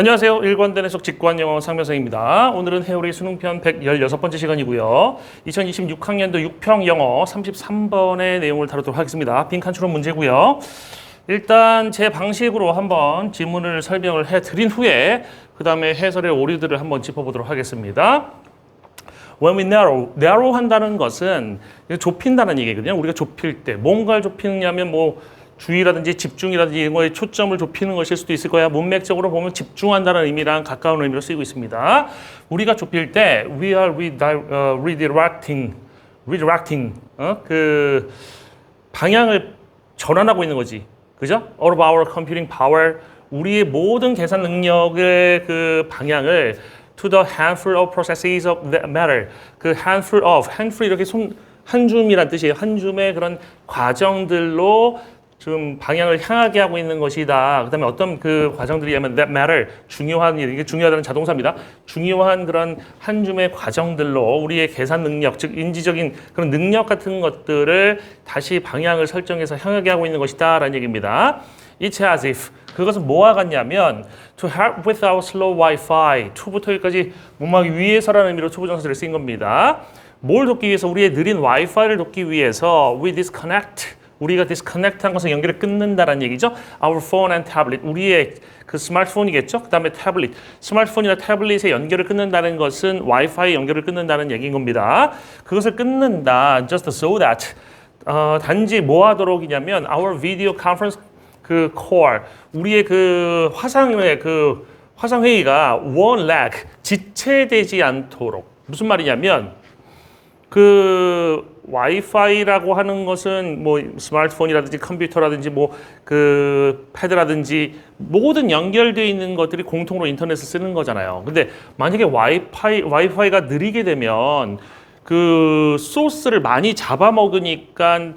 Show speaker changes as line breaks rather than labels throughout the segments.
안녕하세요. 일관대내속 직관 영어 상명성입니다. 오늘은 해오리 수능편 116번째 시간이고요. 2026학년도 6평 영어 33번의 내용을 다루도록 하겠습니다. 빈칸 추론 문제고요. 일단 제 방식으로 한번 지문을 설명을 해드린 후에 그 다음에 해설의 오류들을 한번 짚어보도록 하겠습니다. When we narrow, narrow 한다는 것은 좁힌다는 얘기거든요. 우리가 좁힐 때 뭔가를 좁히느냐면 뭐 주의라든지 집중이라든지 이런 거에 초점을 좁히는 것일 수도 있을 거야. 문맥적으로 보면 집중한다는 의미랑 가까운 의미로 쓰이고 있습니다. 우리가 좁힐 때 we are 어, redirecting, redirecting 어? 그 방향을 전환하고 있는 거지. 그죠? All of our computing power 우리의 모든 계산 능력의 그 방향을 to the handful of processes of that matter. 그 handful of, handful 이렇게 손, 한 줌이란 뜻이에요. 한 줌의 그런 과정들로 좀 방향을 향하게 하고 있는 것이다. 그다음에 어떤 그 과정들이냐면 that matter 중요한 일, 이게 중요하다는 자동사입니다. 중요한 그런 한 줌의 과정들로 우리의 계산 능력, 즉 인지적인 그런 능력 같은 것들을 다시 방향을 설정해서 향하게 하고 있는 것이다라는 얘기입니다. It's as if 그것은 뭐와 같냐면 to help with our slow Wi-Fi 2부터 여기까지 뭐막 위해서라는 의미로 초보정사를 쓰인 겁니다. 뭘 돕기 위해서 우리의 느린 와이파이를 돕기 위해서 we disconnect 우리가 디스커넥트한 것은 연결을 끊는다라는 얘기죠. Our phone and tablet. 우리의 그 스마트폰이겠죠. 그다음에 태블릿. 스마트폰이나 태블릿의 연결을 끊는다는 것은 와이파이 연결을 끊는다는 얘기인 겁니다. 그것을 끊는다. Just so that. 어, 단지 뭐 하도록이냐면 our video conference 그 core 우리의 그 화상의 그 화상 회의가 one lag 지체되지 않도록 무슨 말이냐면 그 와이파이라고 하는 것은 뭐 스마트폰이라든지 컴퓨터라든지 뭐 그 패드라든지 모든 연결되어 있는 것들이 공통으로 인터넷을 쓰는 거잖아요. 근데 만약에 와이파이 와이파이가 느리게 되면 그 소스를 많이 잡아먹으니까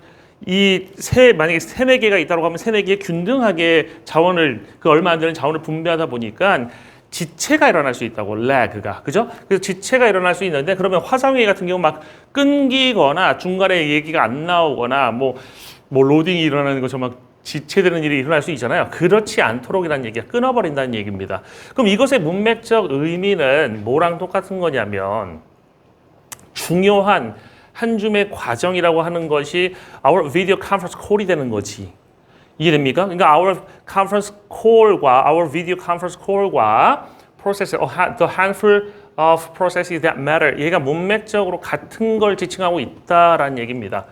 이 세 만약에 세네 개가 있다고 하면 세네 개의 균등하게 자원을 그 얼마 안 되는 자원을 분배하다 보니까 지체가 일어날 수 있다고 렉가 그죠? 그래서 지체가 일어날 수 있는데 그러면 화상회의 같은 경우 막 끊기거나 중간에 얘기가 안 나오거나 뭐뭐 로딩이 일어나는 것처럼 막 지체되는 일이 일어날 수 있잖아요. 그렇지 않도록이라는 얘기가 끊어버린다는 얘기입니다. 그럼 이것의 문맥적 의미는 뭐랑 똑같은 거냐면 중요한 한 줌의 과정이라고 하는 것이 our video conference call이 되는 거지. 이해됩니까? 그러니까 our conference call과 our video conference call과 process, the handful of processes that matter. 얘가 문맥적으로 같은 걸 지칭하고 있다라는 얘기입니다.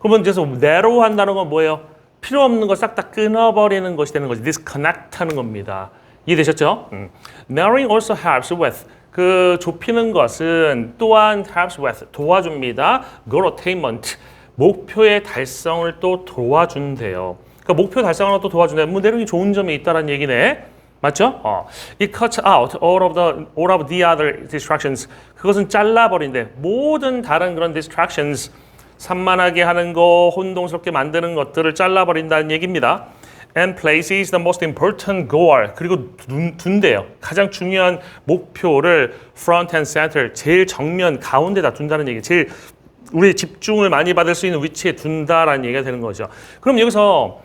그러면 그래서 narrow 한다는 건 뭐예요? 필요 없는 거 싹 다 끊어버리는 것이 되는 거지. disconnect 하는 겁니다. 이해되셨죠? 음. Narrowing also helps with 그 좁히는 것은 또한 helps with 도와줍니다. goal attainment 목표의 달성을 또 도와준대요. 그러니까 목표 달성을 또 도와준다. 뭐 내용이 좋은 점이 있다라는 얘기네. 맞죠? 어. It cuts out all of the all of the other distractions. 그것은 잘라버린대. 모든 다른 그런 distractions 산만하게 하는 거, 혼동스럽게 만드는 것들을 잘라버린다는 얘기입니다. And places the most important goal. 그리고 둔, 둔대요. 가장 중요한 목표를 front and center, 제일 정면 가운데다 둔다는 얘기. 제일 우리의 집중을 많이 받을 수 있는 위치에 둔다라는 얘기가 되는 거죠. 그럼 여기서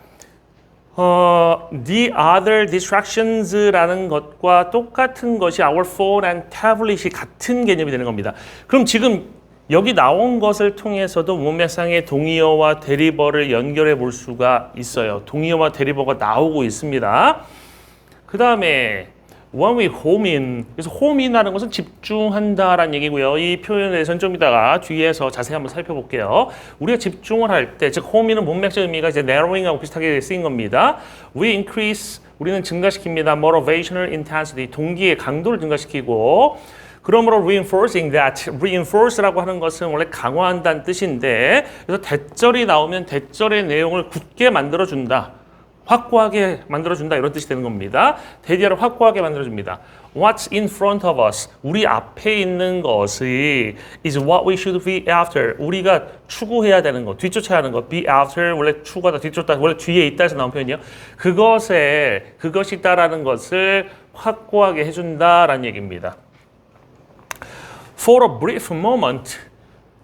어, the other distractions라는 것과 똑같은 것이 our phone and tablet이 같은 개념이 되는 겁니다. 그럼 지금 여기 나온 것을 통해서도 문맥상의 동의어와 대리버를 연결해 볼 수가 있어요. 동의어와 대리버가 나오고 있습니다. 그 다음에 when we home in 그래서 home in하는 것은 집중한다라는 얘기고요. 이 표현에 대해서는 좀 이따가 뒤에서 자세히 한번 살펴볼게요. 우리가 집중을 할 때 즉 home in은 문맥적 의미가 이제 narrowing하고 비슷하게 쓰인 겁니다. We increase 우리는 증가시킵니다. motivational intensity 동기의 강도를 증가시키고 그러므로 reinforcing that, reinforce라고 하는 것은 원래 강화한다는 뜻인데 그래서 대절이 나오면 대절의 내용을 굳게 만들어준다. 확고하게 만들어준다 이런 뜻이 되는 겁니다. 대디어를 확고하게 만들어줍니다. What's in front of us? 우리 앞에 있는 것이 is what we should be after. 우리가 추구해야 되는 것, 뒤쫓아야 하는 것. be after 원래 추구하다, 뒤쫓다 원래 뒤에 있다에서 나온 표현이요. 그것에 그것이다라는 것을 확고하게 해준다라는 얘기입니다. For a brief moment,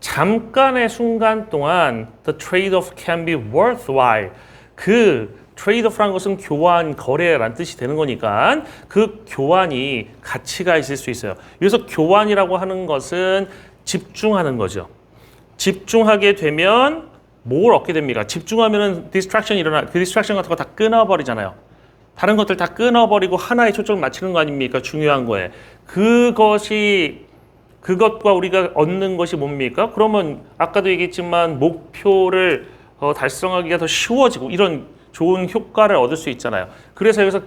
잠깐의 순간 동안 the trade-off can be worthwhile. 그 트레이드 오프라는 것은 교환, 거래라는 뜻이 되는 거니까 그 교환이 가치가 있을 수 있어요. 그래서 교환이라고 하는 것은 집중하는 거죠. 집중하게 되면 뭘 얻게 됩니까? 집중하면은 디스트랙션이 일어나, 그 디스트랙션 같은 거 다 끊어버리잖아요. 다른 것들 다 끊어버리고 하나에 초점을 맞추는 거 아닙니까? 중요한 거에. 그것이 그것과 우리가 얻는 것이 뭡니까? 그러면 아까도 얘기했지만 목표를 어, 달성하기가 더 쉬워지고 이런 좋은 효과를 얻을 수 있잖아요. 그래서 여기서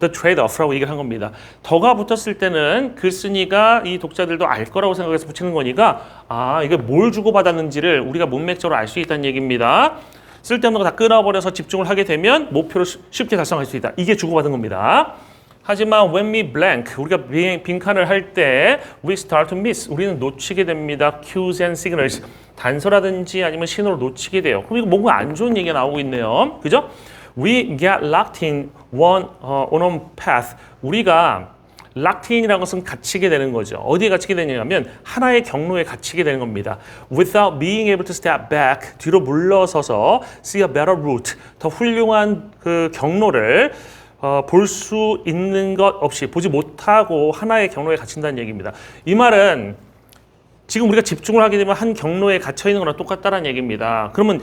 the trade-off라고 얘기를 한 겁니다. 더가 붙었을 때는 글쓴이가 이 독자들도 알 거라고 생각해서 붙이는 거니까 아 이게 뭘 주고받았는지를 우리가 문맥적으로 알 수 있다는 얘기입니다. 쓸데없는 거 다 끊어버려서 집중을 하게 되면 목표를 쉬- 쉽게 달성할 수 있다. 이게 주고받은 겁니다. 하지만 when we blank 우리가 빈- 빈칸을 할 때 we start to miss 우리는 놓치게 됩니다. cues and signals 단서라든지 아니면 신호를 놓치게 돼요. 그럼 이거 뭔가 안 좋은 얘기가 나오고 있네요. 그죠? We get locked in one 어, on one path. 우리가 locked in이라는 것은 갇히게 되는 거죠. 어디에 갇히게 되냐면 하나의 경로에 갇히게 되는 겁니다. Without being able to step back 뒤로 물러서서 see a better route 더 훌륭한 그 경로를 어, 볼 수 있는 것 없이 보지 못하고 하나의 경로에 갇힌다는 얘기입니다. 이 말은 지금 우리가 집중을 하게 되면 한 경로에 갇혀 있는 거랑 똑같다는 얘기입니다. 그러면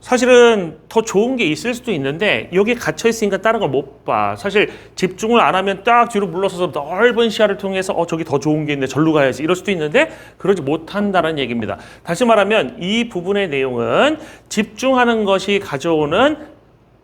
사실은 더 좋은 게 있을 수도 있는데 여기에 갇혀 있으니까 다른 걸 못 봐. 사실 집중을 안 하면 딱 뒤로 물러서서 넓은 시야를 통해서 어 저기 더 좋은 게 있는데 절로 가야지 이럴 수도 있는데 그러지 못한다는 얘기입니다. 다시 말하면 이 부분의 내용은 집중하는 것이 가져오는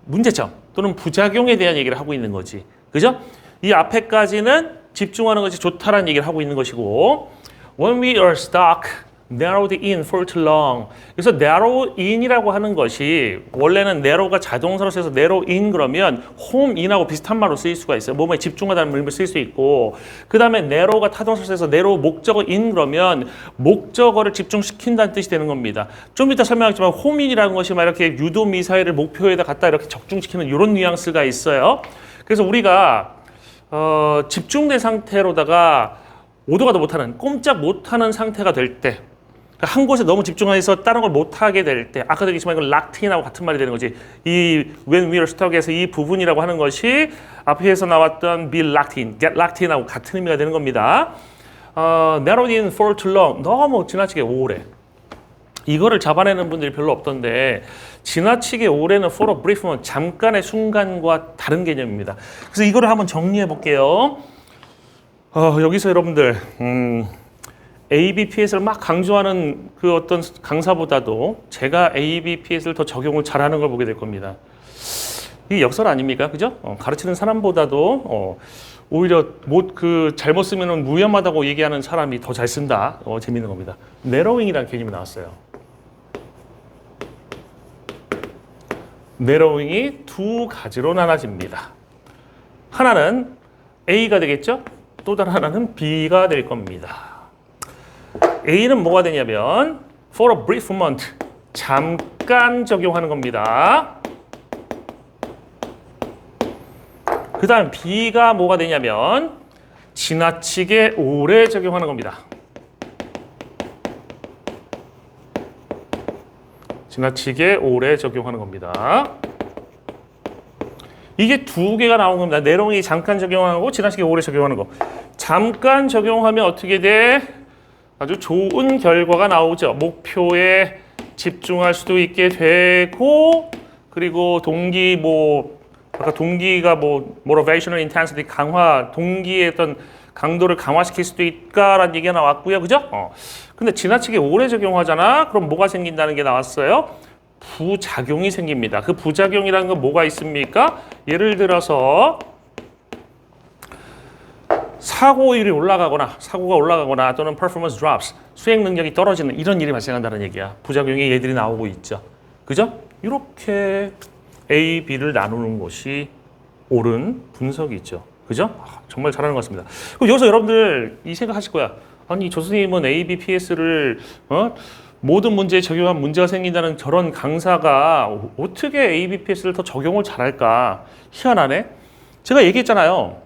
문제점 또는 부작용에 대한 얘기를 하고 있는 거지. 그죠? 이 앞에까지는 집중하는 것이 좋다라는 얘기를 하고 있는 것이고 when we are stuck narrowed in for too long. 그래서 narrow in이라고 하는 것이 원래는 narrow가 자동사로 써서 narrow in 그러면 home in하고 비슷한 말로 쓰일 수가 있어요. 몸에 집중하다는 의미로 쓸수 있고 그 다음에 narrow가 타동사로 써서 narrow 목적어 in 그러면 목적어를 집중시킨다는 뜻이 되는 겁니다. 좀 이따 설명하겠지만 home in이라는 것이 막 이렇게 유도 미사일을 목표에다 갖다 이렇게 적중시키는 이런 뉘앙스가 있어요. 그래서 우리가 어, 집중된 상태로다가 오도 가도 못하는 꼼짝 못하는 상태가 될 때. 그러니까 한 곳에 너무 집중해서 다른 걸 못하게 될 때, 아까도 얘기했지만 이건 락틴하고 같은 말이 되는 거지. 이 when we are stuck에서 이 부분이라고 하는 것이 앞에서 나왔던 be locked in, get locked in하고 같은 의미가 되는 겁니다. 어, narrowed in for too long, 너무 지나치게 오래. 이거를 잡아내는 분들이 별로 없던데 지나치게 오래는 for a brief moment, 잠깐의 순간과 다른 개념입니다. 그래서 이거를 한번 정리해 볼게요. 어, 여기서 여러분들 음, ABPS를 막 강조하는 그 어떤 강사보다도 제가 ABPS를 더 적용을 잘하는 걸 보게 될 겁니다. 이게 역설 아닙니까? 그죠? 어, 가르치는 사람보다도 어, 오히려 못 그 잘못 쓰면은 무혐하다고 얘기하는 사람이 더 잘 쓴다. 어, 재밌는 겁니다. 네로잉이라는 개념이 나왔어요. 네로잉이 두 가지로 나눠집니다. 하나는 A가 되겠죠? 또 다른 하나는 B가 될 겁니다. A는 뭐가 되냐면 for a brief moment 잠깐 적용하는 겁니다. 그 다음 B가 뭐가 되냐면 지나치게 오래 적용하는 겁니다. 지나치게 오래 적용하는 겁니다. 이게 두 개가 나온 겁니다. 내롱이 잠깐 적용하는 거, 지나치게 오래 적용하는 거. 잠깐 적용하면 어떻게 돼? 아주 좋은 결과가 나오죠. 목표에 집중할 수도 있게 되고, 그리고 동기 뭐 아까 동기가 뭐 motivational intensity 강화, 동기의 어떤 강도를 강화시킬 수도 있다라는 얘기가 나왔고요. 그죠? 어. 근데 지나치게 오래 적용하잖아. 그럼 뭐가 생긴다는 게 나왔어요? 부작용이 생깁니다. 그 부작용이라는 건 뭐가 있습니까? 예를 들어서 사고율이 올라가거나 사고가 올라가거나 또는 performance drops 수행 능력이 떨어지는 이런 일이 발생한다는 얘기야. 부작용이 얘들이 나오고 있죠. 그죠? 이렇게 A, B를 나누는 것이 옳은 분석이죠. 그죠? 아, 정말 잘하는 것 같습니다. 그럼 여기서 여러분들 이 생각하실 거야. 아니 조 선생님은 A, B, PS를 어? 모든 문제에 적용한 문제가 생긴다는 저런 강사가 어떻게 A, B, PS를 더 적용을 잘할까? 희한하네. 제가 얘기했잖아요.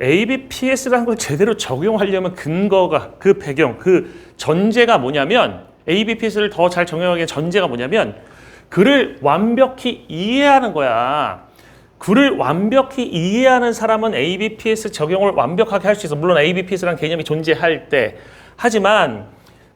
ABPS라는 걸 제대로 적용하려면 근거가 그 배경 그 전제가 뭐냐면 ABPS를 더 잘 적용하기 전제가 뭐냐면 글을 완벽히 이해하는 거야. 글을 완벽히 이해하는 사람은 ABPS 적용을 완벽하게 할 수 있어. 물론 ABPS라는 개념이 존재할 때. 하지만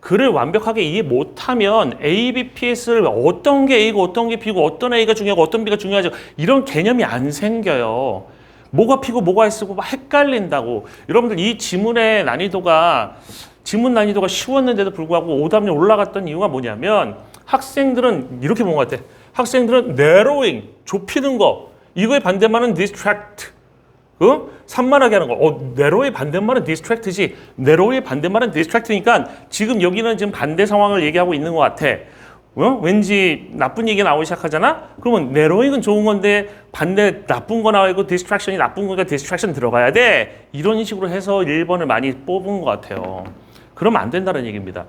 글을 완벽하게 이해 못하면 ABPS를 어떤 게 A고 어떤 게 B고 어떤 A가 중요하고 어떤 B가 중요하죠. 이런 개념이 안 생겨요. 뭐가 P고 뭐가 S고 막 헷갈린다고. 여러분들 이 지문의 난이도가 지문 난이도가 쉬웠는데도 불구하고 오답률 올라갔던 이유가 뭐냐면 학생들은 이렇게 본 것 같아. 학생들은 narrowing, 좁히는 거. 이거의 반대말은 distract. 어? 산만하게 하는 거. 어, 네로의 반대말은 distract지. 네로의 반대말은 distract니까 지금 여기는 지금 반대 상황을 얘기하고 있는 것 같아. 어? 왠지 나쁜 얘기가 나오기 시작하잖아? 그러면 네로잉은 좋은 건데 반대 나쁜 거 나오고 디스트랙션이 나쁜 거니까 디스트랙션 들어가야 돼. 이런 식으로 해서 1번을 많이 뽑은 것 같아요. 그러면 안 된다는 얘기입니다.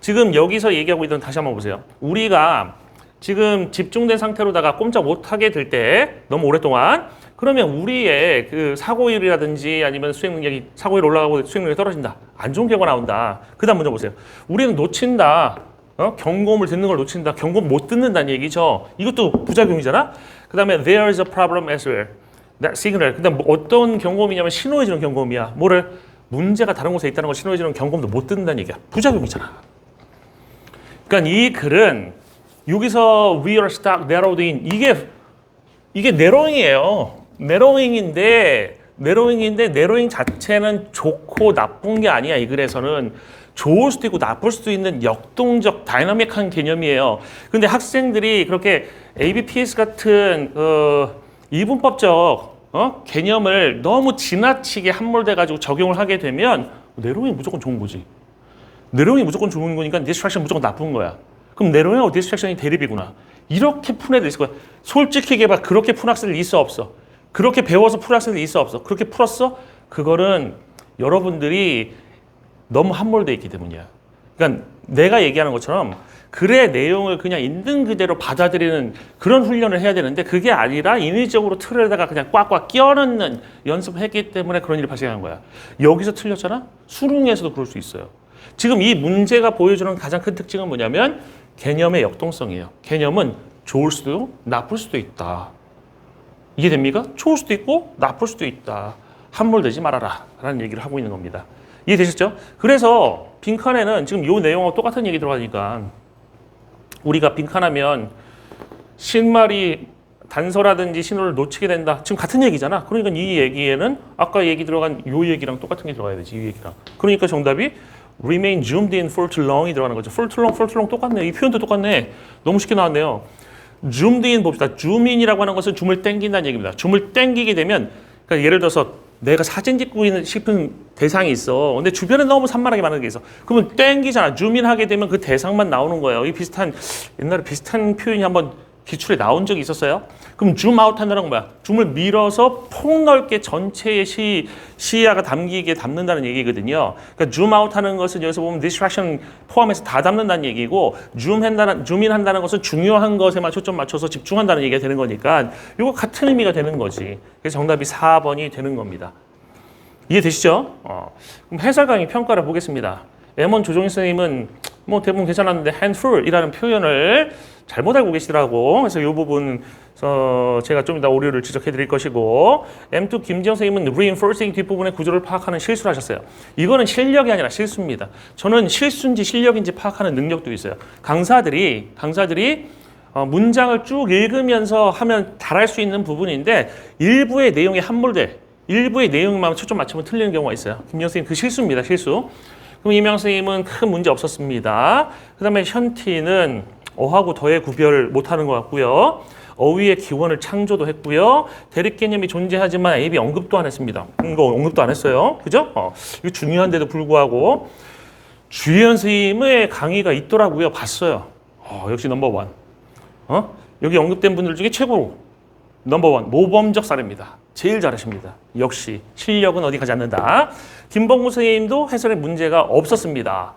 지금 여기서 얘기하고 있던 다시 한번 보세요. 우리가 지금 집중된 상태로다가 꼼짝 못하게 될 때 너무 오랫동안 그러면 우리의 그 사고율이라든지 아니면 수행 능력이 사고율 올라가고 수행 능력이 떨어진다. 안 좋은 결과 나온다. 그 다음 먼저 보세요. 우리는 놓친다. 어? 경고음을 듣는 걸 놓친다. 경고음 못 듣는다는 얘기죠. 이것도 부작용이잖아. 그 다음에 there is a problem as well. That signal. 그다음 뭐 어떤 경고음이냐면 신호해 주는 경고음이야. 뭐를 문제가 다른 곳에 있다는 걸 신호해 주는 경고음도 못 듣는다는 얘기야. 부작용이잖아. 그러니까 이 글은 여기서 we are stuck narrowed in 이게 이게 네로잉이에요. 네로잉인데 네로잉인데 네로잉 자체는 좋고 나쁜 게 아니야 이 글에서는 좋을 수도 있고 나쁠 수도 있는 역동적 다이나믹한 개념이에요. 근데 학생들이 그렇게 ABPS 같은 어, 이분법적 어? 개념을 너무 지나치게 함몰돼 가지고 적용을 하게 되면 네로잉이 무조건 좋은 거지. 네로잉이 무조건 좋은 거니까 디스트랙션 무조건 나쁜 거야. 그럼 네로잉하고 디스트랙션이 대립이구나. 이렇게 푼 애들 있을 거야. 솔직히 얘기해봐. 그렇게 푼 학생들 있어 없어? 그렇게 배워서 풀 학생들 있어 없어? 그렇게 풀었어? 그거는 여러분들이 너무 함몰돼 있기 때문이야. 그러니까 내가 얘기하는 것처럼 글의 내용을 그냥 있는 그대로 받아들이는 그런 훈련을 해야 되는데 그게 아니라 인위적으로 틀에다가 그냥 꽉꽉 끼워넣는 연습을 했기 때문에 그런 일이 발생한 거야. 여기서 틀렸잖아? 수능에서도 그럴 수 있어요. 지금 이 문제가 보여주는 가장 큰 특징은 뭐냐면 개념의 역동성이에요. 개념은 좋을 수도 나쁠 수도 있다. 이해됩니까? 좋을 수도 있고 나쁠 수도 있다. 함몰되지 말아라. 라는 얘기를 하고 있는 겁니다. 이해되셨죠? 그래서 빈칸에는 지금 이 내용하고 똑같은 얘기 들어가니까 우리가 빈칸하면 신말이 단서라든지 신호를 놓치게 된다. 지금 같은 얘기잖아. 그러니까 이 얘기에는 아까 얘기 들어간 이 얘기랑 똑같은 게 들어가야 되지. 이 얘기랑. 그러니까 정답이 remain zoomed in for too long이 들어가는 거죠. for too long, for too long 똑같네. 이 표현도 똑같네. 너무 쉽게 나왔네요. zoomed in 봅시다. zoom in이라고 하는 것은 줌을 땡긴다는 얘기입니다. 줌을 땡기게 되면 그러니까 예를 들어서 내가 사진 찍고 있는 싶은 대상이 있어. 근데 주변에 너무 산만하게 많은 게 있어. 그러면 땡기잖아. 줌인 하게 되면 그 대상만 나오는 거예요. 이 비슷한 옛날에 비슷한 표현이 한번 기출에 나온 적이 있었어요. 그럼 줌 아웃 한다는 건 뭐야? 줌을 밀어서 폭넓게 전체의 시, 시야가 담기게 담는다는 얘기거든요. 그러니까 줌 아웃 하는 것은 여기서 보면 디스트랙션 포함해서 다 담는다는 얘기고 줌 한다는 줌인 한다는 것은 중요한 것에만 초점 맞춰서 집중한다는 얘기가 되는 거니까 이거 같은 의미가 되는 거지. 그래서 정답이 4번이 되는 겁니다. 이해되시죠? 어. 그럼 해설 강의 평가를 보겠습니다. M1 조정희 선생님은 뭐 대부분 괜찮았는데 handful이라는 표현을 잘못 알고 계시더라고. 그래서 이 부분 어, 제가 좀 이따 오류를 지적해 드릴 것이고 M2 김지영 선생님은 reinforcing 뒷부분의 구조를 파악하는 실수를 하셨어요. 이거는 실력이 아니라 실수입니다. 저는 실수인지 실력인지 파악하는 능력도 있어요. 강사들이 강사들이 어, 문장을 쭉 읽으면서 하면 잘할 수 있는 부분인데 일부의 내용에 함몰돼 일부의 내용만 초점 맞추면 틀리는 경우가 있어요. 김영 선생님 그 실수입니다. 실수. 그럼 이명 선생님은 큰 문제 없었습니다. 그 다음에 현티는 어하고 더의 구별 못하는 것 같고요. 어휘의 기원을 창조도 했고요. 대립 개념이 존재하지만 A, B 언급도 안 했습니다. 이거 언급도 안 했어요. 그죠? 어, 이거 중요한데도 불구하고 주희연 선생님의 강의가 있더라고요. 봤어요. 어, 역시 넘버원. 어? 여기 언급된 분들 중에 최고 넘버원 모범적 사례입니다. 제일 잘하십니다. 역시 실력은 어디 가지 않는다. 김봉구 선생님도 해설에 문제가 없었습니다.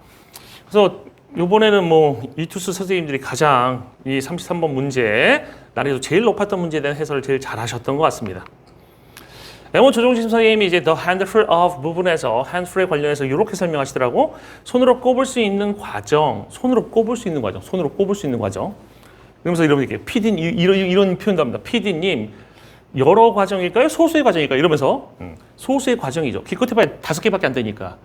그래서 이번에는 뭐 이투스 선생님들이 가장 이 33번 문제 난이도 제일 높았던 문제에 대한 해설을 제일 잘하셨던 것 같습니다. M1 조정심 선생님이 이제 The Handful of 부분에서 handful에 관련해서 이렇게 설명하시더라고. 손으로 꼽을 수 있는 과정, 손으로 꼽을 수 있는 과정, 손으로 꼽을 수 있는 과정. 그러면서 이런 얘기해요. PD 이런 이런 표현도 합니다. PD님 여러 과정일까요? 소수의 과정일까요? 이러면서 음, 소수의 과정이죠. 기껏 해봐야 다섯 개밖에 안 되니까.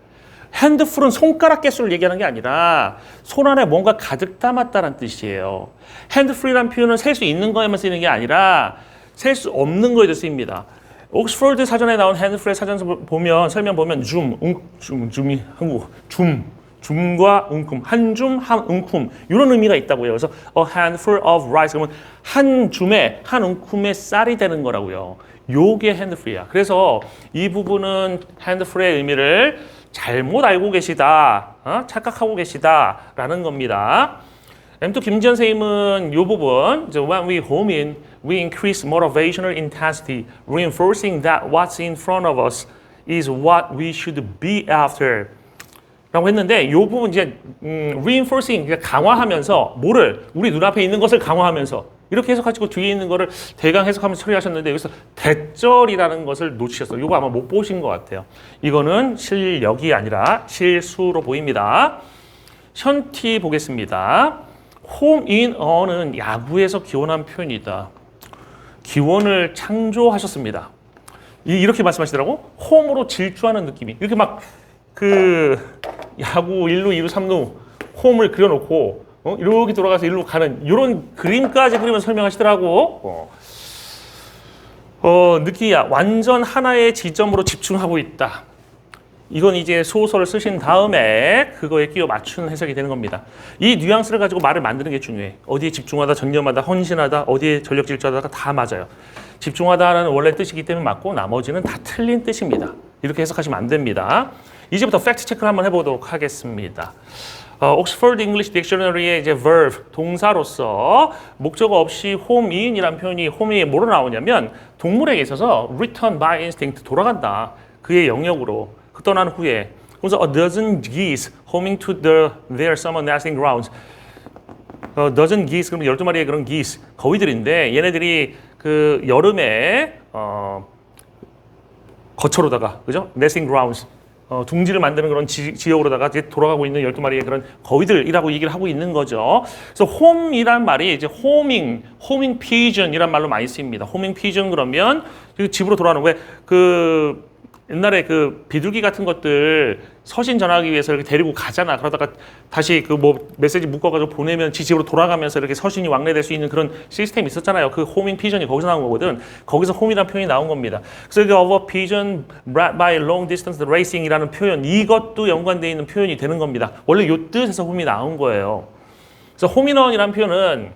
핸드풀은 손가락 개수를 얘기하는 게 아니라 손 안에 뭔가 가득 담았다는 뜻이에요. 핸드풀이라는 표현은 셀 수 있는 거에만 쓰이는 게 아니라 셀 수 없는 거에도 쓰입니다. 옥스퍼드 사전에 나온 핸드풀의 사전 보면 설명 보면 줌, 응, 줌, 줌이 한국 줌, 줌과 웅큼, 한 줌, 한 웅큼 이런 의미가 있다고요. 그래서 a handful of rice 그러면 한 줌에 한 웅큼의 쌀이 되는 거라고요. 요게 핸드풀이야. 그래서 이 부분은 핸드풀의 의미를 잘못 알고 계시다, 어? 착각하고 계시다라는 겁니다. M2 김지현 선생님은 이 부분, when we home in, we increase motivational intensity, reinforcing that what's in front of us is what we should be after. 라고 했는데 이 부분 이제 음, reinforcing 그러니까 강화하면서 뭐를 우리 눈앞에 있는 것을 강화하면서 이렇게 해석하시고 뒤에 있는 거를 대강 해석하면서 처리하셨는데 여기서 대절이라는 것을 놓치셨어요. 이거 아마 못 보신 것 같아요. 이거는 실력이 아니라 실수로 보입니다. 현티 보겠습니다. in a는 야구에서 기원한 표현이다. 기원을 창조하셨습니다. 이- 이렇게 말씀하시더라고. 홈으로 질주하는 느낌이. 이렇게 막그 야구 1루, 2루, 3루 홈을 그려놓고 어? 이렇게 돌아가서 1루 가는 이런 그림까지 그리면서 설명하시더라고. 어. 어, 느끼야 완전 하나의 지점으로 집중하고 있다. 이건 이제 소설을 쓰신 다음에 그거에 끼워 맞춘 해석이 되는 겁니다. 이 뉘앙스를 가지고 말을 만드는 게 중요해. 어디에 집중하다, 전념하다, 헌신하다, 어디에 전력 질주하다가 다 맞아요. 집중하다는 원래 뜻이기 때문에 맞고 나머지는 다 틀린 뜻입니다. 이렇게 해석하시면 안 됩니다. 이제부터 팩트 체크를 한번 해보도록 하겠습니다. 어, 옥스퍼드 잉글리시 딕셔너리의 이제 verb 동사로서 목적어 없이 in이라는 표현이 home이 뭐로 나오냐면 동물에게 있어서 return by instinct 돌아간다 그의 영역으로 그 떠난 후에 그래서 a dozen geese homing to the, their summer nesting grounds 어, dozen geese 그러면 12마리의 그런 geese 거위들인데 얘네들이 그 여름에 어, 거처로다가 그죠? nesting grounds 어, 둥지를 만드는 그런 지, 지역으로다가 이제 돌아가고 있는 12마리의 그런 거위들이라고 얘기를 하고 있는 거죠. 그래서 홈이란 말이 이제 호밍, 호밍 피전이란 말로 많이 쓰입니다. 호밍 피전 그러면 그 집으로 돌아가는 왜그 옛날에 그 비둘기 같은 것들 서신 전하기 위해서 이렇게 데리고 가잖아. 그러다가 다시 그 뭐 메시지 묶어가지고 보내면 지 집으로 돌아가면서 이렇게 서신이 왕래될 수 있는 그런 시스템이 있었잖아요. 그 호밍 피전이 거기서 나온 거거든. 거기서 홈이라는 표현이 나온 겁니다. 그래서 그 of a pigeon brought by long distance racing이라는 표현 이것도 연관되어 있는 표현이 되는 겁니다. 원래 요 뜻에서 홈이 나온 거예요. 그래서 홈인원이라는 표현은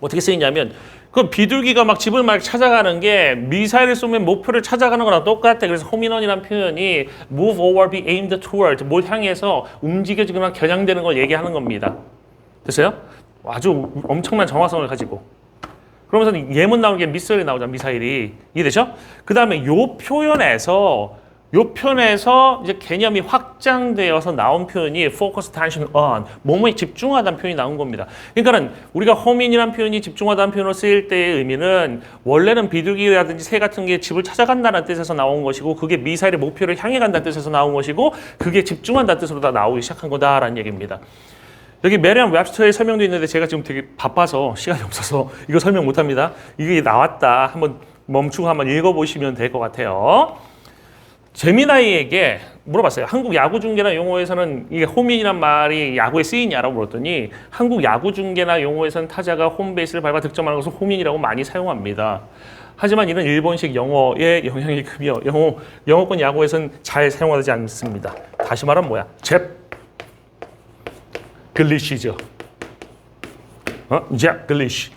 어떻게 쓰이냐면 그 비둘기가 막 집을 막 찾아가는 게 미사일을 쏘면 목표를 찾아가는 거랑 똑같아. 그래서 홈인원이라는 표현이 move or be aimed toward 뭘 향해서 움직여지거나 겨냥되는 걸 얘기하는 겁니다. 됐어요? 아주 엄청난 정확성을 가지고. 그러면서 예문 나오는 게 미사일이 나오잖아, 미사일이. 이해되죠? 그 다음에 요 표현에서 요 편에서 이제 개념이 확장되어서 나온 표현이 focus attention on 몸에 집중하다는 표현이 나온 겁니다. 그러니까는 우리가 homin이라는 표현이 집중하다는 표현으로 쓰일 때의 의미는 원래는 비둘기라든지 새 같은 게 집을 찾아간다는 뜻에서 나온 것이고 그게 미사일의 목표를 향해 간다는 뜻에서 나온 것이고 그게 집중한다는 뜻으로 다 나오기 시작한 거다라는 얘기입니다. 여기 메리엄 웹스터의 설명도 있는데 제가 지금 되게 바빠서 시간이 없어서 이거 설명 못 합니다. 이게 나왔다. 한번 멈추고 한번 읽어보시면 될 것 같아요. 재미나이에게 물어봤어요. 한국 야구 중계나 용어에서는 이게 홈인이란 말이 야구에 쓰이냐라고 물었더니 한국 야구 중계나 용어에서는 타자가 홈베이스를 밟아 득점하는 것을 홈인이라고 많이 사용합니다. 하지만 이는 일본식 영어의 영향이 크며 영어 영어권 야구에서는 잘 사용하지 않습니다. 다시 말하면 뭐야? 잽 글리시죠. 어? 잽 글리시.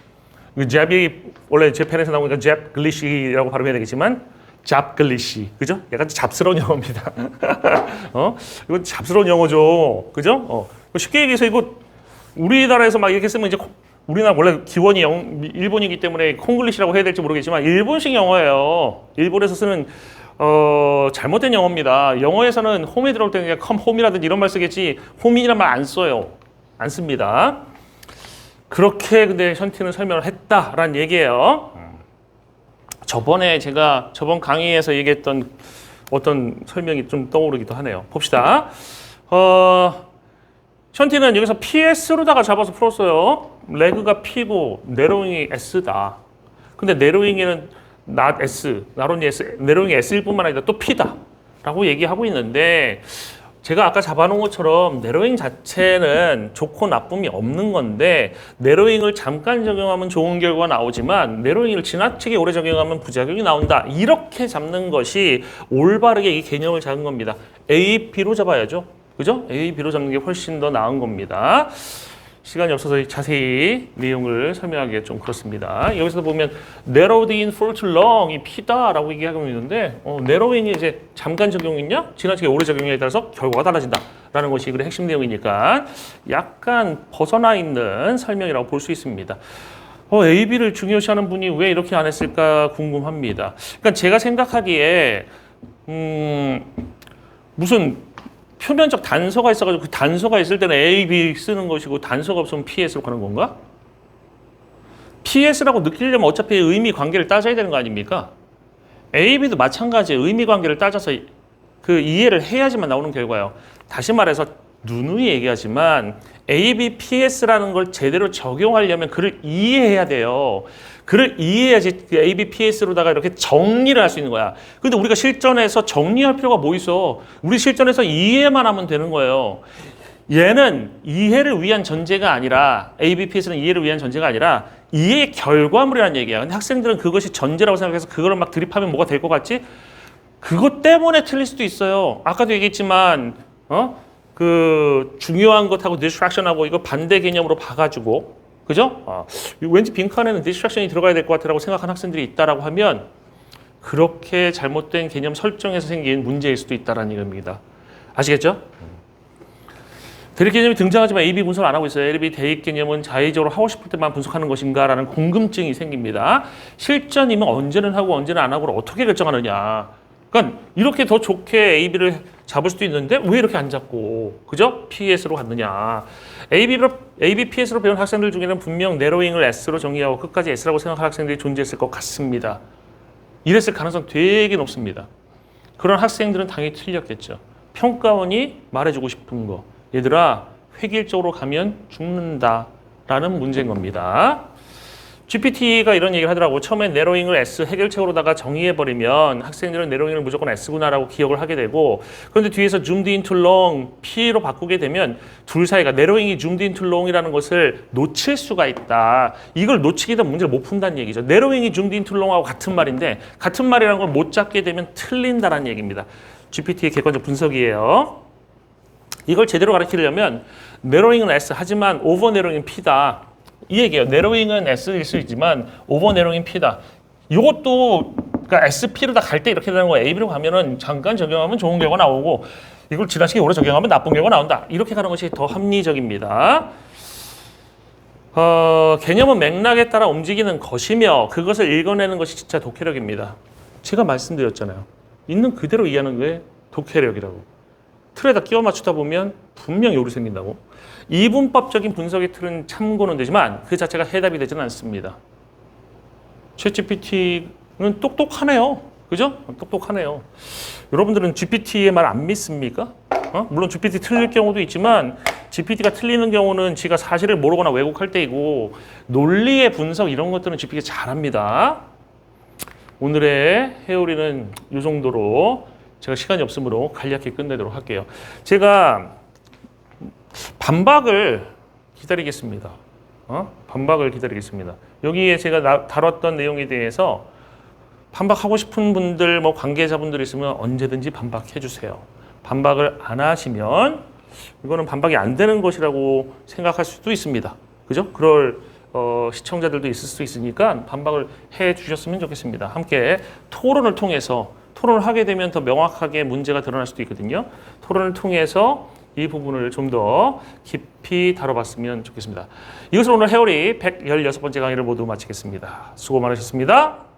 그 잽이 원래 재팬에서 나오니까 잽 글리시라고 발음해야 되겠지만 잡글리시 그죠? 약간 잡스러운 영어입니다. 어? 이거 잡스러운 영어죠. 그죠? 어. 쉽게 얘기해서 이거 우리나라에서 막 이렇게 쓰면 이제 코- 우리나라 원래 기원이 영, 일본이기 때문에 콩글리시라고 해야 될지 모르겠지만 일본식 영어예요. 일본에서 쓰는 어, 잘못된 영어입니다. 영어에서는 홈에 들어올 때는 그냥 home이라든지 이런 말 쓰겠지 홈이란 말 안 써요. 안 씁니다. 그렇게 근데 현티는 설명을 했다라는 얘기예요. 저번에 제가 저번 강의에서 얘기했던 어떤 설명이 좀 떠오르기도 하네요. 봅시다. 어, 션티는 여기서 PS로다가 잡아서 풀었어요. 레그가 P고 네로잉이 S다. 근데 네로잉에는 not S, 나론이 S, 네로잉이 S일 뿐만 아니라 또 P다. 라고 얘기하고 있는데 제가 아까 잡아놓은 것처럼 네로잉 자체는 좋고 나쁨이 없는 건데 네로잉을 잠깐 적용하면 좋은 결과가 나오지만 네로잉을 지나치게 오래 적용하면 부작용이 나온다. 이렇게 잡는 것이 올바르게 이 개념을 잡은 겁니다. A, B로 잡아야죠. 그죠? A, B로 잡는 게 훨씬 더 나은 겁니다. 시간이 없어서 자세히 내용을 설명하기가 좀 그렇습니다. 여기서 보면 narrowed in for too long 이 P다라고 얘기하고 있는데 어, narrowing이 이제 잠깐 적용이냐 지나치게 오래 적용에 따라서 결과가 달라진다라는 것이 그 핵심 내용이니까 약간 벗어나 있는 설명이라고 볼 수 있습니다. 어, A, B를 중요시하는 분이 왜 이렇게 안 했을까 궁금합니다. 그러니까 제가 생각하기에 음, 무슨 표면적 단서가 있어가지고 그 단서가 있을 때는 A, B 쓰는 것이고 단서가 없으면 PS로 가는 건가? PS라고 느끼려면 어차피 의미 관계를 따져야 되는 거 아닙니까? A, B도 마찬가지예요. 의미 관계를 따져서 그 이해를 해야지만 나오는 결과예요. 다시 말해서 누누이 얘기하지만 A, B, PS라는 걸 제대로 적용하려면 그를 이해해야 돼요. 그를 이해해야지 그 A, B, PS로다가 이렇게 정리를 할 수 있는 거야. 근데 우리가 실전에서 정리할 필요가 뭐 있어? 우리 실전에서 이해만 하면 되는 거예요. 얘는 이해를 위한 전제가 아니라 A, B, PS는 이해를 위한 전제가 아니라 이해의 결과물이라는 얘기야. 근데 학생들은 그것이 전제라고 생각해서 그거를 막 드립하면 뭐가 될 것 같지? 그것 때문에 틀릴 수도 있어요. 아까도 얘기했지만 어? 그 중요한 것하고 디스트랙션하고 이거 반대 개념으로 봐가지고 그죠? 아, 왠지 빈칸에는 디스트랙션이 들어가야 될 것 같다라고 생각한 학생들이 있다라고 하면 그렇게 잘못된 개념 설정에서 생긴 문제일 수도 있다라는 얘기입니다. 아시겠죠? 대립 개념이 등장하지만 A, B 분석을 안 하고 있어요. A, B 대입 개념은 자의적으로 하고 싶을 때만 분석하는 것인가라는 궁금증이 생깁니다. 실전이면 언제는 하고 언제는 안 하고를 어떻게 결정하느냐. 그러니까 이렇게 더 좋게 A, B를 잡을 수도 있는데 왜 이렇게 안 잡고 그죠? PS로 갔느냐. A, B로 A, B, PS로 배운 학생들 중에는 분명 네로잉을 S로 정의하고 끝까지 S라고 생각하는 학생들이 존재했을 것 같습니다. 이랬을 가능성 되게 높습니다. 그런 학생들은 당연히 틀렸겠죠. 평가원이 말해주고 싶은 거. 얘들아, 획일적으로 가면 죽는다 라는 문제인 겁니다. GPT가 이런 얘기를 하더라고. 처음에 네로잉을 S 해결책으로다가 정의해버리면 학생들은 네로잉을 무조건 S구나라고 기억을 하게 되고 그런데 뒤에서 into long P로 바꾸게 되면 둘 사이가 zoomed into long이라는 것을 놓칠 수가 있다. 이걸 되면 문제를 못 푼다는 얘기죠. zoomed into long하고 같은 말인데 같은 말이라는 걸 못 잡게 되면 틀린다는 얘기입니다. GPT의 객관적 분석이에요. 이걸 제대로 가르치려면 네로잉은 S 하지만 오버 네로잉은 P다. 이 얘기예요. 네로잉은 S일 수 있지만 오버 네로잉 P다. 이것도 그러니까 SP로 다갈 때 이렇게 되는 거예요. AB로 가면은 잠깐 적용하면 좋은 결과 나오고 이걸 지나치게 오래 적용하면 나쁜 결과 나온다. 이렇게 가는 것이 더 합리적입니다. 어, 개념은 맥락에 따라 움직이는 것이며 그것을 읽어내는 것이 진짜 독해력입니다. 제가 말씀드렸잖아요. 있는 그대로 이해하는 게 독해력이라고. 틀에다 끼워 맞추다 보면 분명히 오류 생긴다고. 이분법적인 분석의 틀은 참고는 되지만 그 자체가 해답이 되지는 않습니다. 챗GPT는 똑똑하네요. 그죠? 똑똑하네요. 여러분들은 GPT의 말 안 믿습니까? 어? 물론 GPT 틀릴 경우도 있지만 GPT가 틀리는 경우는 지가 사실을 모르거나 왜곡할 때이고 논리의 분석 이런 것들은 GPT가 잘합니다. 오늘의 해오리는 이 정도로 제가 시간이 없으므로 간략히 끝내도록 할게요. 제가 반박을 기다리겠습니다. 어? 반박을 기다리겠습니다. 여기에 제가 나, 다뤘던 내용에 대해서 반박하고 싶은 분들, 뭐 관계자분들 있으면 언제든지 반박해 주세요. 반박을 안 하시면 이거는 반박이 안 되는 것이라고 생각할 수도 있습니다. 그죠? 그럴 어, 시청자들도 있을 수 있으니까 반박을 해 주셨으면 좋겠습니다. 함께 토론을 통해서 토론을 하게 되면 더 명확하게 문제가 드러날 수도 있거든요. 토론을 통해서 이 부분을 좀 더 깊이 다뤄봤으면 좋겠습니다. 이것으로 오늘 해오리 116번째 강의를 모두 마치겠습니다. 수고 많으셨습니다.